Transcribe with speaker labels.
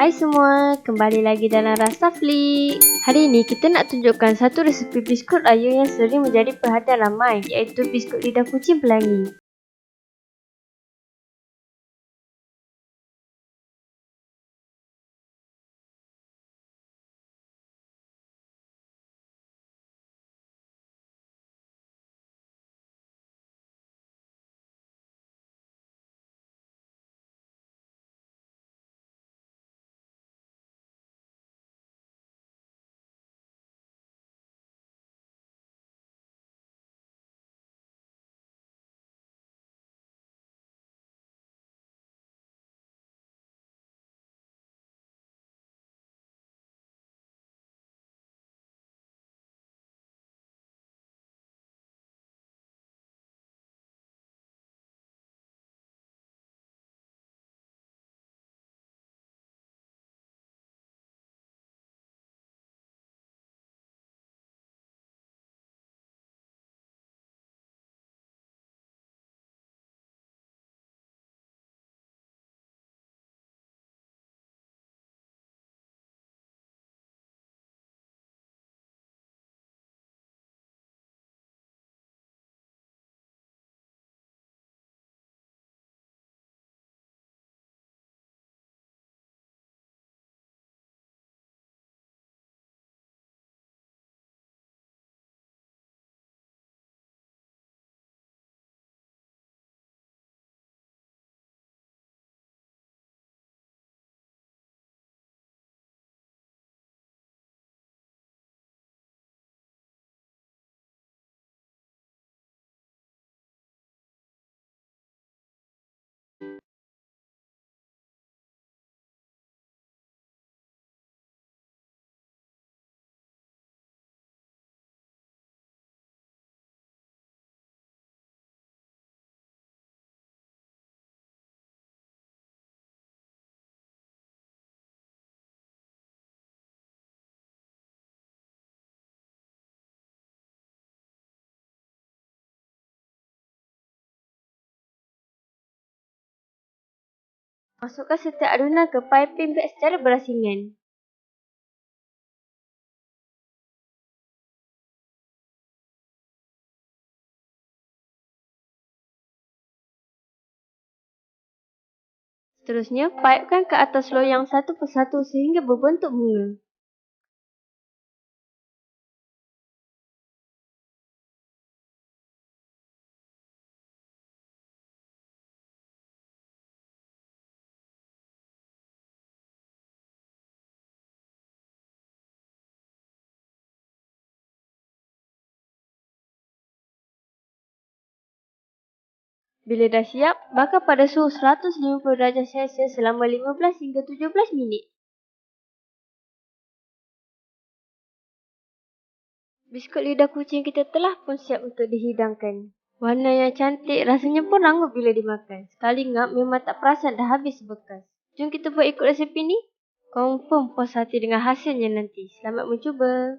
Speaker 1: Hai semua, kembali lagi dalam Rasa Flick. Hari ini kita nak tunjukkan satu resepi biskut raya yang sering menjadi perhatian ramai iaitu biskut lidah kucing pelangi. Masukkan setiap adunan ke piping bag secara berasingan. Seterusnya, pipekan ke atas loyang satu persatu sehingga berbentuk bunga. Bila dah siap, bakar pada suhu 150 darjah Celsius selama 15 hingga 17 minit. Biskut lidah kucing kita telah pun siap untuk dihidangkan. Warna yang cantik, rasanya pun rangup bila dimakan. Sekali ngap memang tak perasan dah habis bekas. Jom kita buat ikut resepi ni. Confirm puas hati dengan hasilnya nanti. Selamat mencuba.